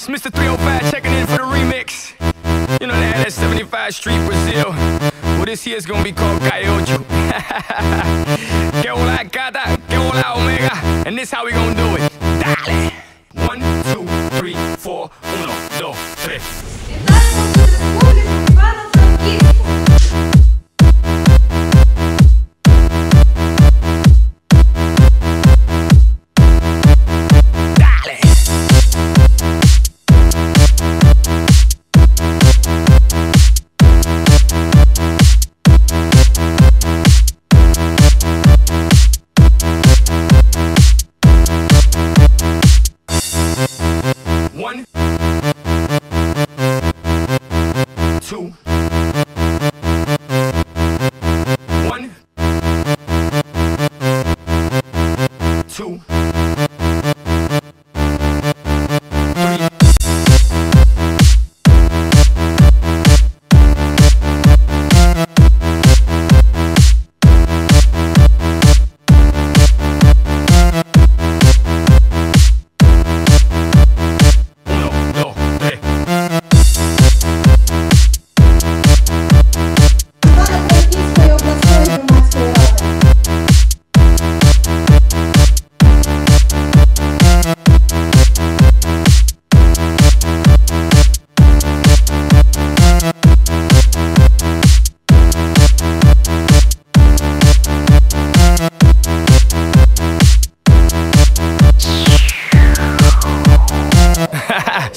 It's Mr. 305 checking in for the remix. You know that at 75 Street, Brazil. Well, this here's gonna be called Caiocho. que hola gata, que hola omega. And this how we gonna do it. Dale. One, two, three, four. Uno, dos, tres.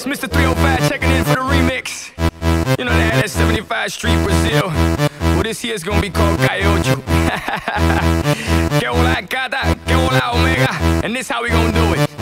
It's Mr. 305 checking in for the remix. You know that at 75 Street, Brazil. Well, this here's gonna be called Caiocho. que hola gata, que hola omega. And this how we gonna do it.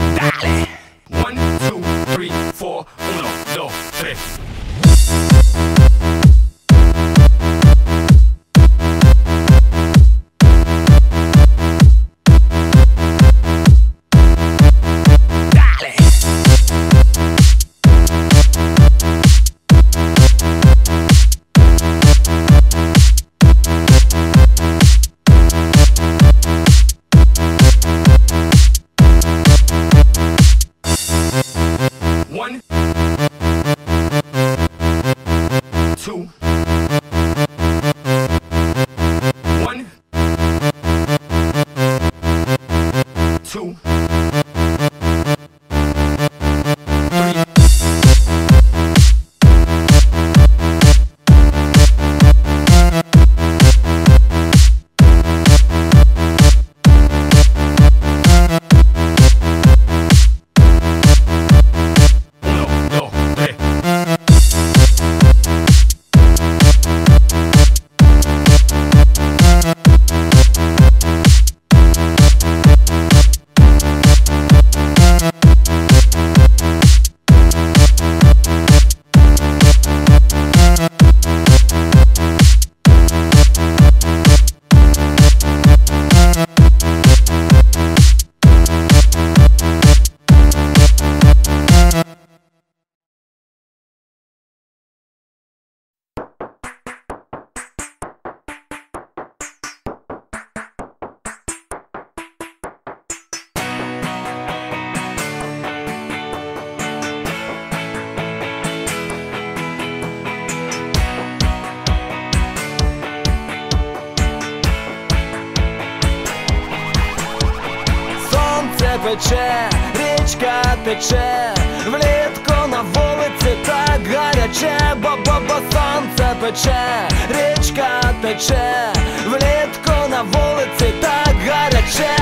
Пече, річка тече, влітку на вулиці так гаряче, бо бо бо сонце пече, річка тече, влітку на вулиці так гаряче,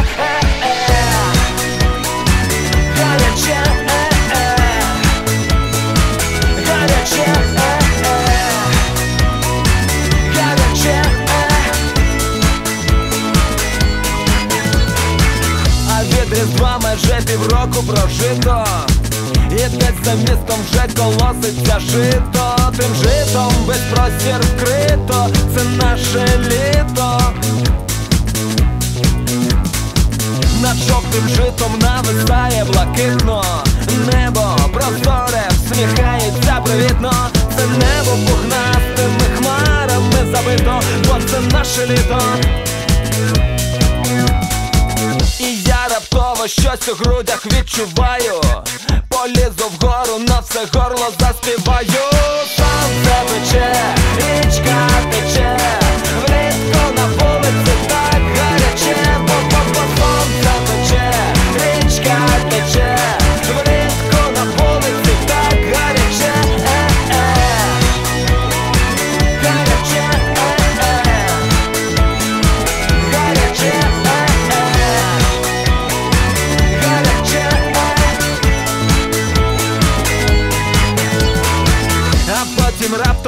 прожито І десь за містом вже колоситься жито. Тим житом весь простір вкрито. Це наше літо. Над жовтим житом нависає блакитно. Небо просторе всміхається привітно. Це небо пухнастими хмарами забито Бо це наше літо Раптово щось у грудях відчуваю. Полізу вгору на все горло заспіваю. Сонце пече, річка тече, влітку на вулиці так гаряче,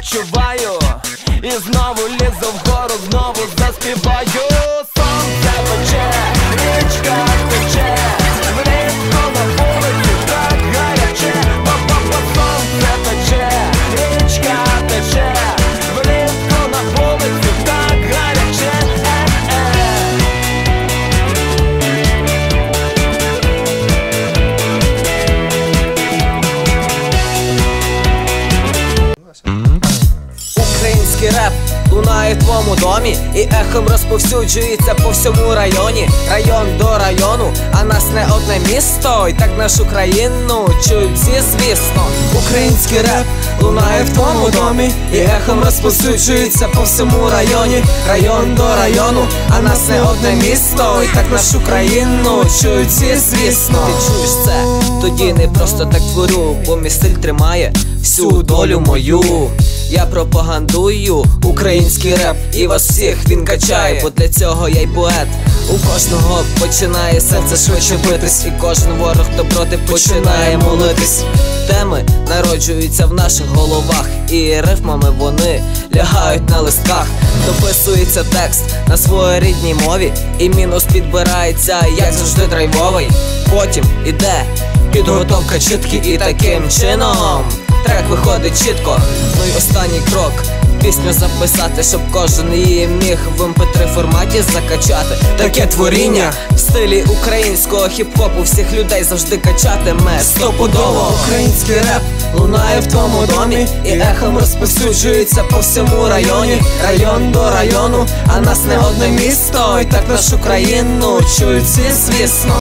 відчуваю. І знову лізу вгору, знову заспіваю лунає в твоєму домі і ехом розповсюджується по всьому районі. Район до району, а нас не одне місто. І так нашу країну чують всі, звісно. Український реп лунає в твоєму домі і ехом розповсюджується по всьому районі. Район до району, а нас не одне місто. І так нашу країну чують всі, звісно. Ти чуєш це? Тоді не просто так творю, бо мій тримає всю долю мою. Я пропагандую український реп і вас всіх він качає, бо для цього я й поет. У кожного починає серце швидше битись, і кожен ворог хто проти починає молитись. Теми народжуються в наших головах, і рифмами вони лягають на листках. Дописується текст на своїй рідній мові, і мінус підбирається, як завжди драйвовий. Потім іде підготовка чітки і таким чином трек виходить чітко. Ну й останній крок. Пісню записати, щоб кожен її міг в mp3 форматі закачати. Таке творіння в стилі українського хіп-хопу всіх людей завжди качатиме стопудово. Український реп лунає в тому домі і ехом розповсюджується по всьому районі. Район до району, а нас не одне місто. І так нашу країну чують всі, звісно.